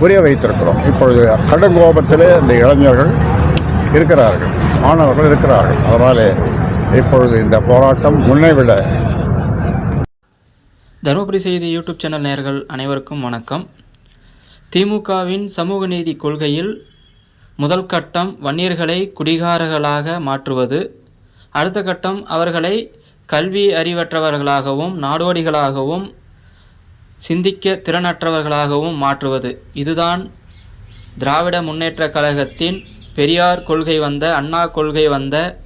புரிய வைத்திருக்கிறோம். இப்பொழுது கடுங்கோபத்திலே இந்த இளைஞர்கள் இருக்கிறார்கள். மாணவர்கள் இருக்கிறார்கள். அதனாலே இப்பொழுது இந்த போராட்டம் முன்னை விட தருமபுரி செய்தி யூடியூப் சேனல் நேர்கள் அனைவருக்கும் வணக்கம். திமுகவின் சமூக நீதி கொள்கையில் முதல் கட்டம் வன்னியர்களை குடிகாரர்களாக மாற்றுவது அடுத்த கட்டம் அவர்களை கல்வி அறிவற்றவர்களாகவும் நாடோடிகளாகவும் சிந்திக்க திறனற்றவர்களாகவும் மாற்றுவது. இதுதான் திராவிட முன்னேற்ற கழகத்தின் பெரியார் கொள்கை வந்த அண்ணா கொள்கை வந்த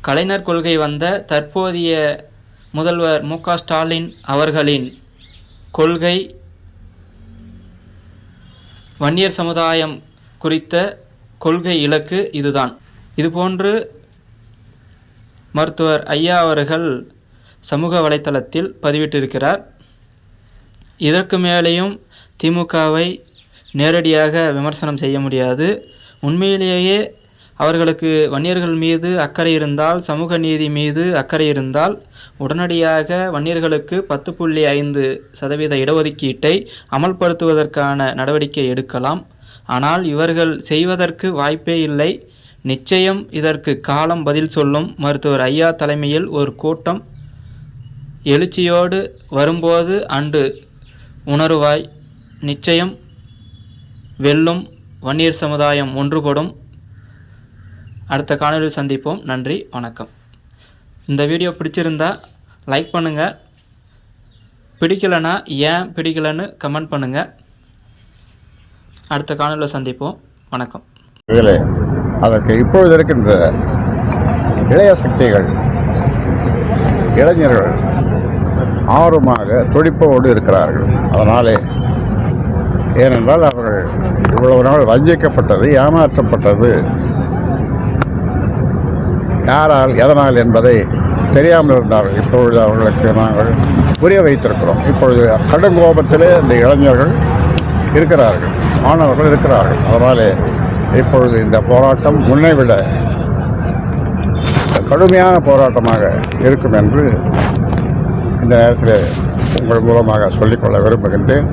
கலைஞர் கொள்கை வந்த தற்போதைய முதல்வர் மு. க. ஸ்டாலின் அவர்களின் கொள்கை வன்னியர் சமுதாயம் குறித்த கொள்கை இலக்கு இதுதான். இதுபோன்று மருத்துவர் ஐயா அவர்கள் சமூக வலைத்தளத்தில் பதிவிட்டிருக்கிறார். இதற்கு மேலேயும் திமுகவை நேரடியாக விமர்சனம் செய்ய முடியாது. உண்மையிலேயே அவர்களுக்கு வன்னியர்கள் மீது அக்கறை இருந்தால் சமூக நீதி மீது அக்கறை இருந்தால் உடனடியாக வன்னியர்களுக்கு பத்து புள்ளி ஐந்து சதவீத இடஒதுக்கீட்டை அமல்படுத்துவதற்கான நடவடிக்கை எடுக்கலாம். ஆனால் இவர்கள் செய்வதற்கு வாய்ப்பே இல்லை. நிச்சயம் இதற்கு காலம் பதில் சொல்லும் மருத்துவர் ஐயா தலைமையில் ஒரு கூட்டம் எழுச்சியோடு வரும்போது அன்று உணருவாய். நிச்சயம் வெல்லும் வன்னியர் சமுதாயம் ஒன்றுபடும். அடுத்த காணொலியில் சந்திப்போம். நன்றி வணக்கம். இந்த வீடியோ பிடிச்சிருந்தா லைக் பண்ணுங்கள் பிடிக்கலைன்னா ஏன் பிடிக்கலைன்னு கமெண்ட் பண்ணுங்கள் அடுத்த காணொலியில் சந்திப்போம். வணக்கம். அதற்கு இப்பொழுது இருக்கின்ற இளைய சக்திகள் இளைஞர்கள் ஆர்வமாக துடிப்போடு இருக்கிறார்கள். அதனாலே ஏனென்றால் அவர்கள் இவ்வளவு நாள் வஞ்சிக்கப்பட்டது ஏமாற்றப்பட்டது. யாரால் எதனால் என்பதை தெரியாமல் இருந்தார்கள். இப்பொழுது அவர்களுக்கு நாங்கள் புரிய வைத்திருக்கிறோம். இப்பொழுது கடும் கோபத்திலே இந்த இளைஞர்கள் இருக்கிறார்கள். மாணவர்கள் இருக்கிறார்கள். அதனாலே இப்பொழுது இந்த போராட்டம் முன்னை விட கடுமையான போராட்டமாக இருக்கும் என்று இந்த நேரத்தில் உங்கள் மூலமாக சொல்லிக்கொள்ள விரும்புகின்றேன்.